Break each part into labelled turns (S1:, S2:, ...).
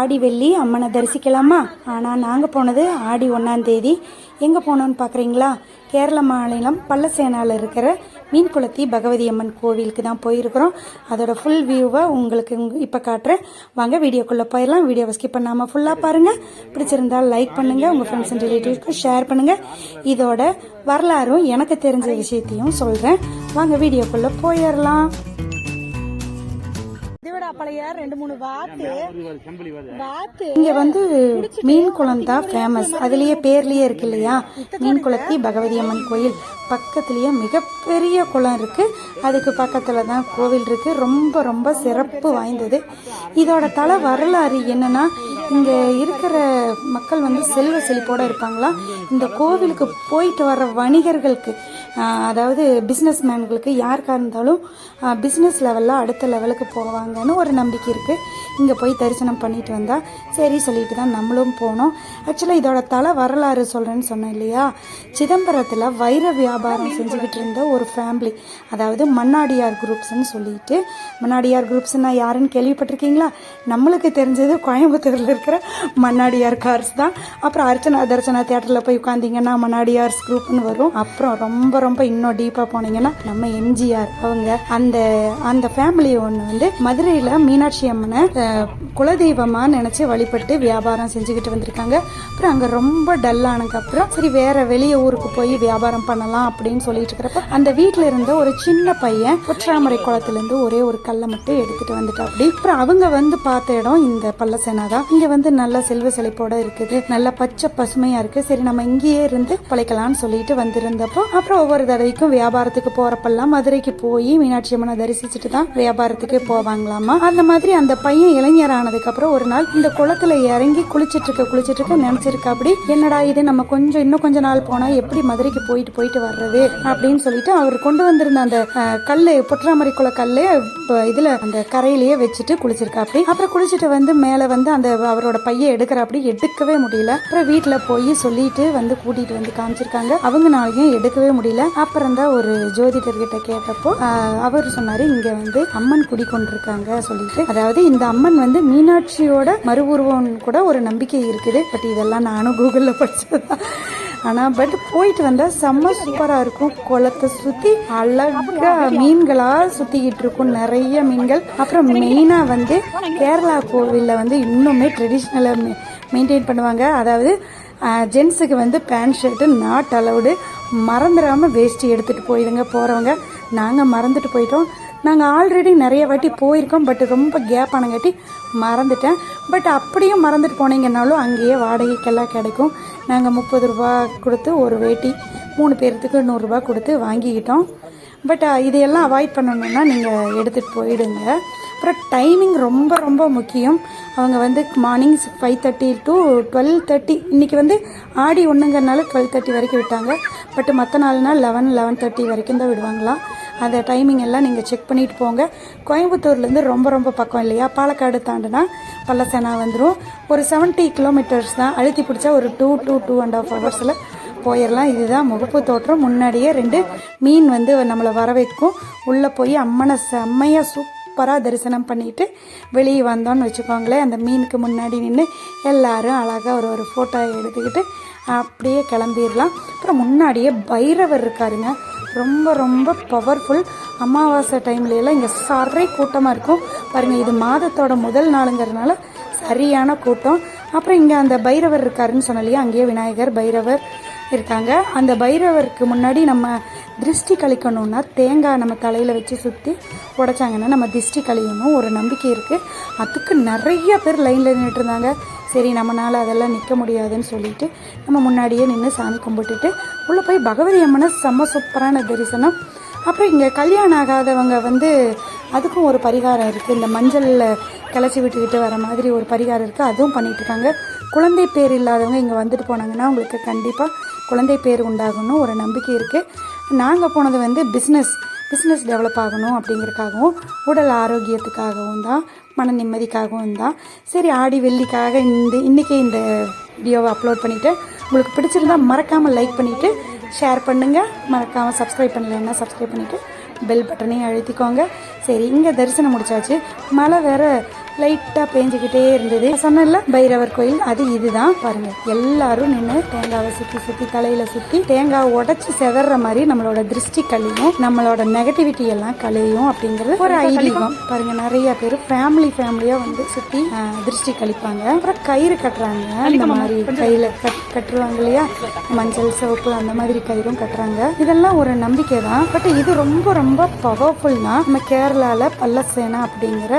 S1: ஆடி வெள்ளி அம்மனை தரிசிக்கலாமா? ஆனால் நாங்கள் போனது ஆடி ஒன்றாந்தேதி எங்கே போனோன்னு பார்க்குறீங்களா கேரள மாநிலம் பல்லசேனாவில் இருக்கிற மீன்குளத்தி பகவதி அம்மன் கோவிலுக்கு தான் போயிருக்கிறோம். அதோட ஃபுல் வியூவை உங்களுக்கு இப்போ காட்டுறேன். வாங்க வீடியோக்குள்ளே போயிடலாம். வீடியோவை ஸ்கிப் பண்ணாமல் ஃபுல்லாக பாருங்கள் பிடிச்சிருந்தால் லைக் பண்ணுங்கள் உங்கள் ஃப்ரெண்ட்ஸ் அண்ட் ரிலேட்டிவ்ஸ்க்கு ஷேர் பண்ணுங்கள் இதோட வரலாறும் எனக்கு தெரிஞ்ச விஷயத்தையும் சொல்கிறேன் வாங்க வீடியோக்குள்ளே போயிடலாம். இதோட பழைய ரெண்டு மூணு வாத்து வாத்து இங்க வந்து மீன் குளம் தான் ஃபேமஸ் அதுலயே பேர்லயே இருக்கு இல்லையா? மீன் குளத்தி பகவதி அம்மன் கோயில். பக்கத்துலயே மிகப்பெரிய குளம் இருக்கு. அதுக்கு பக்கத்துல தான் கோவில் இருக்கு. ரொம்ப ரொம்ப சிறப்பு வாய்ந்தது. இதோட தல வரலாறு என்னன்னா இங்க இருக்கிற மக்கள் வந்து செல்வ செழிப்போட இருப்பாங்களா? இந்த கோவிலுக்கு போயிட்டு வர வணிகர்களுக்கு அதாவது பிஸ்னஸ் மேன்களுக்கு யாருக்காக இருந்தாலும் பிஸ்னஸ் லெவலில் அடுத்த லெவலுக்கு போவாங்கன்னு ஒரு நம்பிக்கை இருக்குது இங்கே போய் தரிசனம் பண்ணிட்டு வந்தால் சரி சொல்லிட்டு தான் நம்மளும் போனோம். ஆக்சுவலாக இதோட தலை வரலாறு சொல்கிறேன்னு சொன்னேன் இல்லையா? சிதம்பரத்தில் வைர வியாபாரம் செஞ்சுக்கிட்டு இருந்த ஒரு ஃபேமிலி அதாவது மன்னாடியார் குரூப்ஸ்ன்னு சொல்லிட்டு. மன்னாடியார் குரூப்ஸ்னா யாருன்னு கேள்விப்பட்டிருக்கீங்களா? நம்மளுக்கு தெரிஞ்சது கோயம்புத்தூரில் இருக்கிற மன்னாடியார் கார்ஸ் தான். அப்புறம் அர்ச்சனா தர்ச்சனா தேட்டரில் போய் உட்காந்திங்கன்னா மன்னாடியார்ஸ் குரூப்னு வரும். அப்புறம் ரொம்ப ரொம்ப இன்னும் டீப்பாக போனீங்கன்னா நம்ம எம்ஜிஆர் அவங்க அந்த அந்த ஃபேமிலி ஒன்று வந்து மதுரையில் மீனாட்சி அம்மனை குலதெய்வமாக நினச்சி வழிபட்டு வியாபாரம் செஞ்சுக்கிட்டு வந்திருக்காங்க. அப்புறம் அங்கே ரொம்ப டல்லானதுக்கப்புறம் சரி வேற வெளியே ஊருக்கு போய் வியாபாரம் பண்ணலாம் அப்படின்னு சொல்லிட்டு இருக்கிறப்ப அந்த வீட்டில் இருந்த ஒரு சின்ன பையன் குற்றாமரை குளத்துலேருந்து ஒரே ஒரு கல்லை மட்டும் எடுத்துட்டு வந்துட்டா அப்படி அப்புறம் அவங்க வந்து பார்த்த இடம் இந்த பல்லசேனா தான். இங்கே வந்து நல்ல செல்வ செழிப்போட இருக்குது நல்ல பச்சை பசுமையாக இருக்குது சரி நம்ம இங்கேயே இருந்து பிழைக்கலாம்னு சொல்லிட்டு வந்திருந்தப்போ அப்புறம் ஒவ்வொரு தடவைக்கும் வியாபாரத்துக்கு போகிறப்பெல்லாம் மதுரைக்கு போய் மீனாட்சி அம்மனை தரிசிச்சுட்டு தான் வியாபாரத்துக்கு போவாங்களாமா? அந்த மாதிரி அந்த பையன் இளைஞர் ஒரு நாள் இந்த குளத்துல இறங்கி குளிச்சிட்டு இருக்க குளிச்சிட்டு இருக்க நினைச்சிருக்க அப்படி என்னடா இது நம்ம கொஞ்சம் இன்னும் கொஞ்ச நாள் போனால் எப்படி மதுரைக்கு போயிட்டு போயிட்டு வர்றது அப்படின்னு சொல்லிட்டு அவர் கொண்டு வந்திருந்த அந்த கல் கல்லு பொற்றாமரை குள கல் இதில் அந்த கரையிலேயே வச்சுட்டு குளிச்சிருக்கா அப்படி அப்புறம் குளிச்சுட்டு வந்து மேலே வந்து அந்த அவரோட பையன் எடுக்கிற அப்படி எடுக்கவே முடியல. அப்புறம் வீட்டில் போய் சொல்லிட்டு வந்து கூட்டிட்டு வந்து காமிச்சிருக்காங்க. அவங்கனாலையும் எடுக்கவே முடியல. அப்புறம் தான் ஒரு ஜோதிடர்கிட்ட கேட்டப்போ அவர் சொன்னார் இங்கே வந்து அம்மன் குடி கொண்டிருக்காங்க சொல்லிட்டு. அதாவது இந்த அம்மன் வந்து மீனாட்சியோட மறுபுருவம் கூட ஒரு நம்பிக்கை இருக்குது. பட் இதெல்லாம் நானும் கூகுளில் படிச்சதுதான். ஆனால் பட் போயிட்டு வந்தால் செம்ம சூப்பராக இருக்கும். குளத்தை சுற்றி அழகாக மீன்களாக சுற்றிக்கிட்டு இருக்கும். நிறைய மீன்கள். அப்புறம் மெயினாக வந்து கேரளா கோவிலில் வந்து இன்னுமே ட்ரெடிஷ்னலாக மெயின்டைன் பண்ணுவாங்க. அதாவது ஜென்ஸுக்கு வந்து பேண்ட் ஷர்ட்டு நாட் அலவுடு மறந்துடாமல் வேஷ்டி எடுத்துகிட்டு போயிடுங்க போகிறவங்க நாங்கள் மறந்துட்டு போயிட்டோம். நாங்கள் ஆல்ரெடி நிறைய வாட்டி போயிருக்கோம் பட் ரொம்ப கேப் ஆனங்காட்டி மறந்துட்டேன். பட் அப்படியும் மறந்துட்டு போனீங்கன்னாலும் அங்கேயே வாடகைக்கெல்லாம் கிடைக்கும். நாங்கள் முப்பது ரூபா கொடுத்து ஒரு வேட்டி மூணு பேர்த்துக்கு நூறுரூபா கொடுத்து வாங்கிக்கிட்டோம். பட் இதையெல்லாம் அவாய்ட் பண்ணணுன்னா நீங்கள் எடுத்துகிட்டு போயிடுங்க. அப்புறம் டைமிங் ரொம்ப ரொம்ப முக்கியம். அவங்க வந்து morning five thirty to twelve thirty இன்றைக்கி வந்து ஆடி ஒன்றுங்கிறனால டுவெல் தேர்ட்டி வரைக்கும் விட்டாங்க. பட் மற்ற நாள்னா லெவன் லெவன் தேர்ட்டி வரைக்கும் தான் விடுவாங்களாம் அந்த டைமிங் எல்லாம் நீங்கள் செக் பண்ணிட்டு போங்க. கோயம்புத்தூர்லேருந்து ரொம்ப ரொம்ப பக்கம் இல்லையா? பாலக்காடு தாண்டினா பல்லசேனா வந்துடும் ஒரு 70 கிலோமீட்டர்ஸ் தான் அழுத்தி பிடிச்சா ஒரு two to two and half ஹவர்ஸில் போயிடலாம் இதுதான் முகப்பு தோற்றம். முன்னாடியே ரெண்டு மீன் வந்து நம்மளை வர வைக்கும் உள்ளே போய் அம்மனை செம்மையாக சூப்பராக தரிசனம் பண்ணிட்டு வெளியே வந்தோன்னு வச்சுக்கோங்களேன். அந்த மீனுக்கு முன்னாடி நின்று எல்லாரும் அழகாக ஒரு ஒரு ஃபோட்டோ எடுத்துக்கிட்டு அப்படியே கிளம்பிடலாம் அப்புறம் முன்னாடியே பைரவர் இருக்காருங்க. ரொம்ப ரொம்ப பவர்ஃபுல் அமாவாசை டைம்லலாம் இங்கே சரை கூட்டமாக இருக்கும். பாருங்கள் இது மாதத்தோட முதல் நாளுங்கிறதுனால சரியான கூட்டம். அப்புறம் இங்கே அந்த பைரவர் இருக்காருன்னு சொன்ன இல்லையா? அங்கேயே விநாயகர் பைரவர். இருக்காங்க. அந்த பைரவருக்கு முன்னாடி நம்ம திருஷ்டி கழிக்கணும்னா தேங்காய் நம்ம தலையில் வச்சு சுற்றி உடைச்சாங்கன்னா நம்ம திருஷ்டி கழியணும் ஒரு நம்பிக்கை இருக்குது அதுக்கு நிறைய பேர் லைனில் நின்றுட்டுருந்தாங்க சரி நம்மளால் அதெல்லாம் நிற்க முடியாதுன்னு சொல்லிட்டு நம்ம முன்னாடியே நின்று சாமி கும்பிட்டுட்டு உள்ளே போய் பகவதி அம்மனை செம்ம சூப்பரான தரிசனம். அப்புறம் இங்கே கல்யாணம் ஆகாதவங்க வந்து அதுக்கும் ஒரு பரிகாரம் இருக்குது இந்த மஞ்சளில் கிளச்சி விட்டுக்கிட்டு வர மாதிரி ஒரு பரிகாரம் இருக்குது அதுவும் பண்ணிகிட்ருக்காங்க இருக்காங்க. குழந்தை பேர் இல்லாதவங்க இங்கே வந்துட்டு போனாங்கன்னா உங்களுக்கு கண்டிப்பாக குழந்தை பேர் உண்டாகணும் ஒரு நம்பிக்கை இருக்குது நாங்கள் போனது வந்து பிஸ்னஸ் பிஸ்னஸ் டெவலப் ஆகணும் அப்படிங்கிறதுக்காகவும் உடல் ஆரோக்கியத்துக்காகவும் தான் மன நிம்மதிக்காகவும் தான். சரி ஆடி வெள்ளிக்காக இந்த இன்றைக்கி இந்த வீடியோவை அப்லோட் பண்ணிவிட்டு உங்களுக்கு பிடிச்சிருந்தா மறக்காமல் லைக் பண்ணிவிட்டு ஷேர் பண்ணுங்கள் மறக்காமல் சப்ஸ்கிரைப் பண்ணலைன்னா சப்ஸ்கிரைப் பண்ணிவிட்டு பெல் பட்டனையும் அழுத்திக்கோங்க. சரி இங்கே தரிசனம் முடிச்சாச்சு. மழை வேறு லைட்டா பேஞ்சுக்கிட்டே இருந்தது. சொன்னல பைரவர் கோயில் அது இதுதான். பாருங்க எல்லாரும் நின்று தேங்காவை சுத்தி சுத்தி தலையில சுத்தி தேங்காவை உடைச்சு செதற மாதிரி நம்மளோட திருஷ்டி கழியும். நம்மளோட நெகட்டிவிட்டி எல்லாம் கழியும் அப்படிங்கிறது ஒரு ஐதீகம். பாருங்க நிறைய பேர் ஃபேமிலி ஃபேமிலியா வந்து சுத்தி ஆஹ், திருஷ்டி கழிப்பாங்க. அப்புறம் கயிறு கட்டுறாங்க. இந்த மாதிரி கையில கட் கட்டுருவாங்க இல்லையா? மஞ்சள் சிவப்பு அந்த மாதிரி கயிறும் கட்டுறாங்க. இதெல்லாம் ஒரு நம்பிக்கை தான். பட் இது ரொம்ப ரொம்ப பவர்ஃபுல் தான். நம்ம கேரளால பல்லசேனா அப்படிங்கிற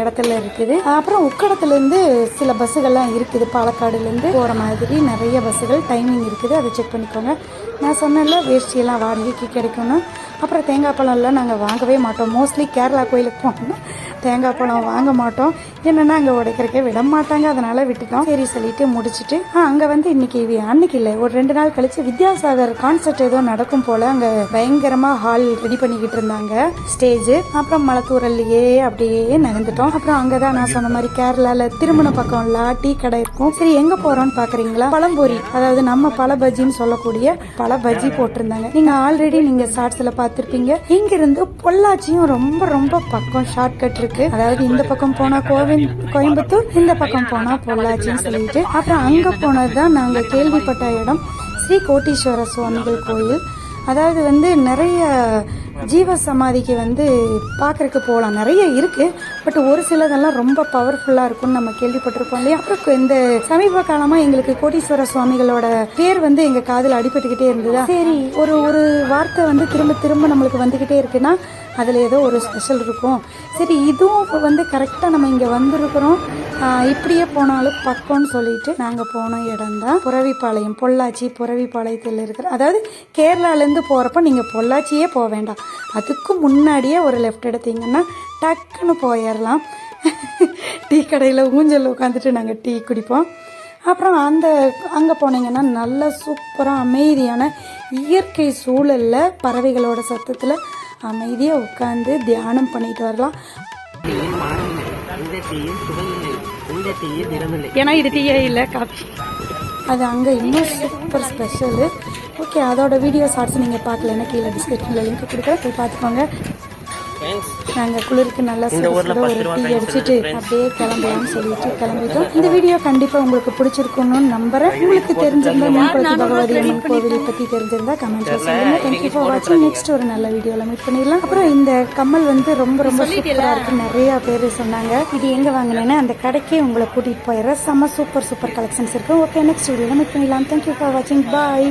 S1: இடத்துல இருக்குது. அப்புறம் உக்கடத்துலேருந்து சில பஸ்ஸுகள்லாம் இருக்குது. பாலக்காடுலேருந்து போகிற மாதிரி நிறைய பஸ்ஸுகள் டைமிங் இருக்குது. அதை செக் பண்ணிக்கோங்க. நான் சொன்னேன்ல வேஷ்டியெல்லாம் வாடகைக்கு கிடைக்கணும் அப்புறம் தேங்காய் பழம்லாம் நாங்கள் வாங்கவே மாட்டோம். மோஸ்ட்லி கேரளா கோயிலுக்கு போனோம்னா தேங்காய் பழம் வாங்க மாட்டோம். என்னென்னா அங்கே உடைக்கிறக்கே விட மாட்டாங்க. அதனால் விட்டுட்டோம். சரி சொல்லிட்டு முடிச்சுட்டு ஆ அங்கே வந்து இன்னைக்கு அன்னைக்கு இல்லை. ஒரு ரெண்டு நாள் கழிச்சு வித்யாசாகர் கான்சர்ட் ஏதோ நடக்கும் போல அங்கே பயங்கரமாக ஹால் ரெடி பண்ணிக்கிட்டு இருந்தாங்க. ஸ்டேஜ் அப்புறம் மலத்தூரல்லையே அப்படியே நகர்ந்துட்டோம் அப்புறம் அங்கே தான் நான் சொன்ன மாதிரி கேரளாவில் திருமண பக்கம்ல டீ கடை இருக்கும். சரி எங்கே போகிறோம்னு பார்க்குறீங்களா பழம்பொரி. அதாவது நம்ம பழ பஜ்ஜின்னு சொல்லக்கூடிய பழ பஜ்ஜி போட்டிருந்தாங்க நீங்கள் ஆல்ரெடி நீங்கள் ஷார்ட்ஸில் பார்த்து பார்த்துருப்பீங்க. இங்கிருந்து பொள்ளாச்சியும் ரொம்ப ரொம்ப பக்கம் ஷார்ட் கட் இருக்கு. அதாவது இந்த பக்கம் போனா கோவின் கோயம்புத்தூர் இந்த பக்கம் போனா பொள்ளாச்சின்னு சொல்லிட்டு. அப்புறம் அங்க போனதுதான் நாங்க கேள்விப்பட்ட இடம். ஸ்ரீ கோட்டீஸ்வர சுவாமிகள் கோயில். அதாவது வந்து நிறைய ஜீவ சமாதிக்கு வந்து பார்க்கறதுக்கு போகலாம். நிறைய இருக்குது பட் ஒரு சிலதெல்லாம் ரொம்ப பவர்ஃபுல்லாக இருக்கும்னு நம்ம கேள்விப்பட்டிருப்போம் இல்லையா? அப்புறம் இந்த சமீப காலமாக எங்களுக்கு கோடீஸ்வர சுவாமிகளோட பேர் வந்து எங்கள் காதில் அடிபட்டுக்கிட்டே இருந்ததா? சரி ஒரு ஒரு வார்த்தை வந்து திரும்ப திரும்ப நம்மளுக்கு வந்துக்கிட்டே இருக்குன்னா அதில் ஏதோ ஒரு ஸ்பெஷல் இருக்கும். சரி இதுவும் வந்து கரெக்டாக நம்ம இங்கே வந்திருக்கிறோம். இப்படியே போனாலும் பக்கம்னு சொல்லிட்டு நாங்கள் போன இடம் தான் புறவிப்பாளையம் பொள்ளாச்சி புறவிப்பாளையத்தில் இருக்கிற அதாவது கேரளாலேருந்து போகிறப்ப நீங்கள் பொள்ளாச்சியே போக வேண்டாம். அதுக்கு முன்னாடியே ஒரு லெஃப்ட் எடுத்தீங்கன்னா டக்குன்னு போயிடலாம் டீ கடையில் ஊஞ்சல் உட்காந்துட்டு நாங்கள் டீ குடிப்போம். அப்புறம் அந்த அங்கே போனீங்கன்னா நல்ல சூப்பராக அமைதியான இயற்கை சூழலில் பறவைகளோட சத்தத்தில் அமைதியாக உட்காந்து தியானம் பண்ணிட்டு வரலாம். ஏன்னா இது டீயே இல்லை காஃபி. அது அங்கே இன்னும் சூப்பர் ஸ்பெஷலு ஓகே அதோட வீடியோ ஷார்ட்ஸ் நீங்கள் பார்க்கலன்னா கீழே டிஸ்கிரிப்ஷனில் லிங்க் கொடுக்குறேன். போய் பார்த்துக்கோங்க. நாங்கள் குளிருக்கு நல்லா ஒரு டீ அடிச்சுட்டு அப்படியே கிளம்பலாம்னு சொல்லிட்டு கிளம்பிட்டோம். இந்த வீடியோ கண்டிப்பாக உங்களுக்கு பிடிச்சிருக்கும்னு நம்புறேன். உங்களுக்கு தெரிஞ்சிருந்தா மீன்குளத்தி பகவதி அம்மன் கோவிலை பற்றி தெரிஞ்சிருந்தா கமெண்ட்ல சொல்லுங்க தேங்க்யூ ஃபார் வாட்சிங் நெக்ஸ்ட் ஒரு நல்ல வீடியோவில் மீட் பண்ணிடலாம். அப்புறம் இந்த கம்மல் வந்து ரொம்ப ரொம்ப சூப்பராக இருக்கு. நிறைய பேர் சொன்னாங்க. இது எங்கே வாங்கினேன்னா அந்த கடைக்கே உங்களை கூட்டிகிட்டு போயிடுறேன். செம்ம சூப்பர் சூப்பர் கலெக்ஷன்ஸ் இருக்கு. ஓகே நெக்ஸ்ட் வீடியோவில் மீட் பண்ணிடலாம். தேங்க்யூ ஃபார் வாட்சிங் பாய்